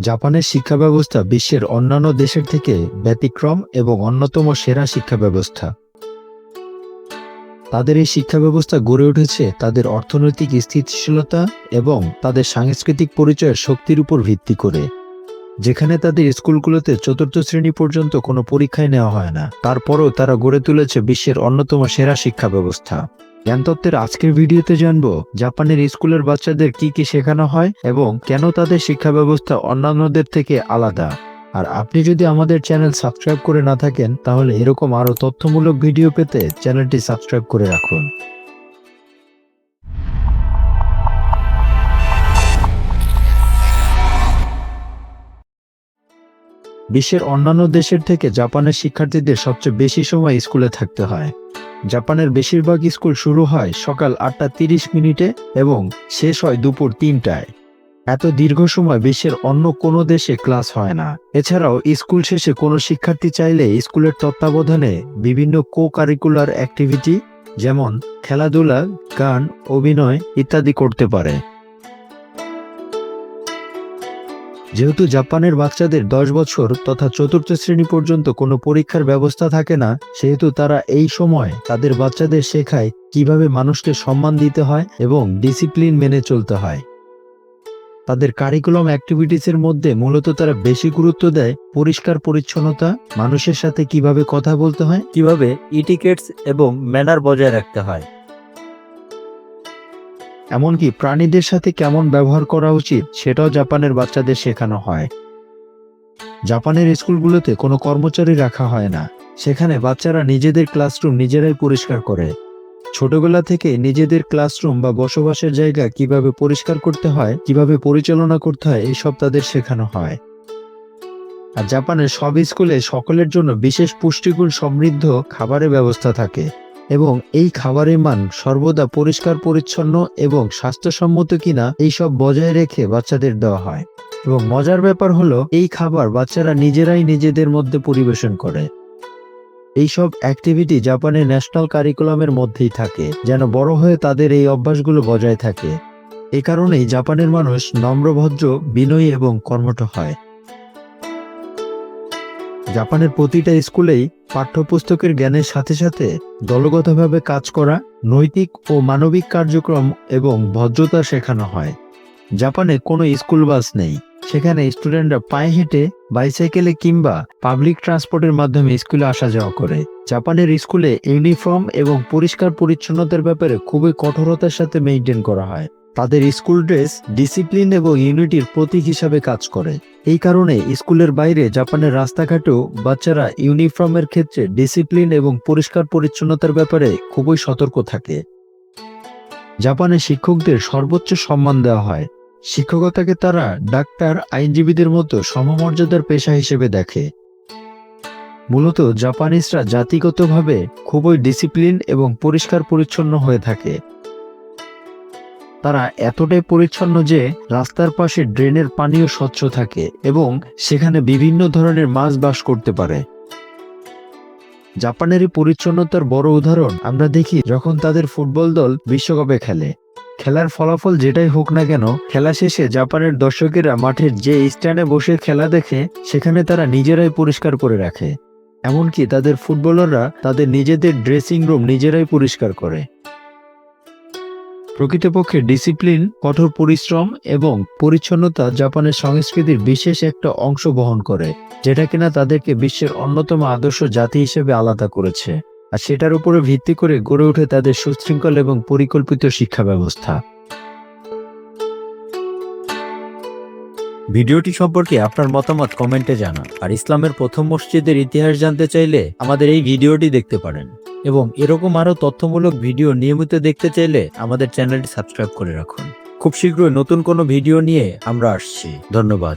জাপানের শিক্ষা ব্যবস্থা বিশ্বের অন্যান্য দেশের থেকে ব্যতিক্রম এবং অন্যতম সেরা শিক্ষা ব্যবস্থা তাদের এই শিক্ষা ব্যবস্থা গড়ে উঠেছে তাদের অর্থনৈতিক স্থিতিশীলতা এবং তাদের সাংস্কৃতিক পরিচয়ের শক্তির উপর ভিত্তি করে। যেখানে তাদের স্কুলগুলোতে চতুর্থ শ্রেণি পর্যন্ত কোনো পরীক্ষায় নেওয়া হয় না। তারপরও তারা গড়ে তুলেছে বিশ্বের অন্যতম সেরা শিক্ষা ব্যবস্থা জ্ঞানতত্ত্বের আজকের ভিডিওতে জানব, জাপানের স্কুলের বাচ্চাদের কি কি শেখানো হয় এবং কেন তাদের শিক্ষা ব্যবস্থা অন্যান্যদের থেকে আলাদা। আর আপনি যদি আমাদের চ্যানেল সাবস্ক্রাইব করে না থাকেন, তাহলে এরকম আরও তথ্যমূলক ভিডিও পেতে চ্যানেলটি সাবস্ক্রাইব করে রাখুন। বিশ্বের অন্যান্য দেশের থেকে জাপানের শিক্ষার্থীদের সবচেয়ে বেশি সময় স্কুলে থাকতে হয়। জাপানের বেশিরভাগ স্কুল শুরু হয় সকাল আটটা তিরিশ মিনিটে এবং শেষ হয় দুপুর তিনটায়। এত দীর্ঘ সময় বিশ্বের অন্য কোনো দেশে ক্লাস হয় না। এছাড়াও স্কুল শেষে কোনো শিক্ষার্থী চাইলে স্কুলের তত্ত্বাবধানে বিভিন্ন কো কারিকুলার অ্যাক্টিভিটি, যেমন খেলাধুলা, গান, অভিনয় ইত্যাদি করতে পারে। যেহেতু জাপানের বাচ্চাদের দশ বছর তথা চতুর্থ শ্রেণি পর্যন্ত কোনো পরীক্ষার ব্যবস্থা থাকে না, সেহেতু তারা এই সময় তাদের বাচ্চাদের শেখায় কীভাবে মানুষকে সম্মান দিতে হয় এবং ডিসিপ্লিন মেনে চলতে হয়। তাদের কারিকুলাম অ্যাক্টিভিটিসের মধ্যে মূলত তারা বেশি গুরুত্ব দেয় পরিষ্কার পরিচ্ছন্নতা, মানুষের সাথে কীভাবে কথা বলতে হয়, কীভাবে ইটিকেটস এবং ম্যানার বজায় রাখতে হয়। এমনকি প্রাণীদের সাথে কেমন ব্যবহার করা উচিত সেটাও জাপানের বাচ্চাদের শেখানো হয়। জাপানের স্কুলগুলোতে কোনো কর্মচারী রাখা হয় না। সেখানে বাচ্চারা নিজেদের ক্লাসরুম নিজেরাই পরিষ্কার করে। ছোটবেলা থেকে নিজেদের ক্লাসরুম বা বসবাসের জায়গা কীভাবে পরিষ্কার করতে হয়, কীভাবে পরিচালনা করতে হয় এইসব তাদের শেখানো হয়। আর জাপানের সব স্কুলে সকলের জন্য বিশেষ পুষ্টিগুণ সমৃদ্ধ খাবারের ব্যবস্থা থাকে। এবং এই খাবারের মান সর্বদা পরিষ্কার, পরিচ্ছন্ন এবং স্বাস্থ্যসম্মত কিনা এইসব বজায় রেখে বাচ্চাদের দেওয়া হয়। এবং মজার ব্যাপার হলো, এই খাবার বাচ্চারা নিজেরাই নিজেদের মধ্যে পরিবেশন করে। এইসব অ্যাক্টিভিটি জাপানের ন্যাশনাল কারিকুলামের মধ্যেই থাকে, যেন বড় হয়ে তাদের এই অভ্যাসগুলো বজায় থাকে। এ কারণেই জাপানের মানুষ নম্রভদ্র, বিনয়ী এবং কর্মঠ হয়। জাপানের প্রতিটা স্কুলেই পাঠ্যপুস্তকের জ্ঞানের সাথে সাথে দলগতভাবে কাজ করা, নৈতিক ও মানবিক কার্যক্রম এবং ভদ্রতা শেখানো হয়। জাপানে কোনো স্কুল বাস নেই। সেখানে স্টুডেন্টরা পায়ে হেঁটে, বাইসাইকেলে কিংবা পাবলিক ট্রান্সপোর্টের মাধ্যমে স্কুলে আসা যাওয়া করে। জাপানের স্কুলে ইউনিফর্ম এবং পরিষ্কার পরিচ্ছন্নতার ব্যাপারে খুবই কঠোরতার সাথে মেনটেন করা হয়। তাদের স্কুল ড্রেস, ডিসিপ্লিন এবং ইউনিটির প্রতীক হিসাবে কাজ করে। এই কারণে স্কুলের বাইরে জাপানের রাস্তাঘাটেও বাচ্চারা ইউনিফর্মের ক্ষেত্রে ডিসিপ্লিন এবং পরিষ্কার পরিচ্ছন্নতার ব্যাপারে খুবই সতর্ক থাকে। জাপানে শিক্ষকদের সর্বোচ্চ সম্মান দেওয়া হয়। শিক্ষকতাকে তারা ডাক্তার, আইনজীবীদের মতো সমমর্যাদার পেশা হিসেবে দেখে। মূলত জাপানিজরা জাতিগতভাবে খুবই ডিসিপ্লিন এবং পরিষ্কার পরিচ্ছন্ন হয়ে থাকে। তারা এতটাই পরিচ্ছন্ন যে রাস্তার পাশে ড্রেনের পানিও স্বচ্ছ থাকে এবং সেখানে বিভিন্ন ধরনের মাছ বাস করতে পারে। জাপানের এই পরিচ্ছন্নতার বড় উদাহরণ আমরা দেখি যখন তাদের ফুটবল দল বিশ্বকাপে খেলে। খেলার ফলাফল যেটাই হোক না কেন, খেলা শেষে জাপানের দর্শকেরা মাঠের যে স্ট্যান্ডে বসে খেলা দেখে, সেখানে তারা নিজেরাই পরিষ্কার করে রাখে। এমনকি তাদের ফুটবলাররা তাদের নিজেদের ড্রেসিং রুম নিজেরাই পরিষ্কার করে। প্রকৃতপক্ষে ডিসিপ্লিন, কঠোর পরিশ্রম এবং পরিচ্ছন্নতা জাপানের সংস্কৃতির বিশেষ একটা অংশ বহন করে, যেটা কিনা তাদেরকে বিশ্বের অন্যতম আদর্শ জাতি হিসেবে আলাদা করেছে, আর সেটার উপরে ভিত্তি করে গড়ে ওঠে তাদের সুশৃঙ্খল এবং পরিকল্পিত শিক্ষা ব্যবস্থা। ভিডিওটি সম্পর্কে আপনার মতামত কমেন্টে জানান, আর ইসলামের প্রথম মসজিদের ইতিহাস জানতে চাইলে আমাদের এই ভিডিওটি দেখতে পারেন। এবং এরকম আরও তথ্যমূলক ভিডিও নিয়মিত দেখতে চাইলে আমাদের চ্যানেলটি সাবস্ক্রাইব করে রাখুন। খুব শীঘ্রই নতুন কোনো ভিডিও নিয়ে আমরা আসছি। ধন্যবাদ।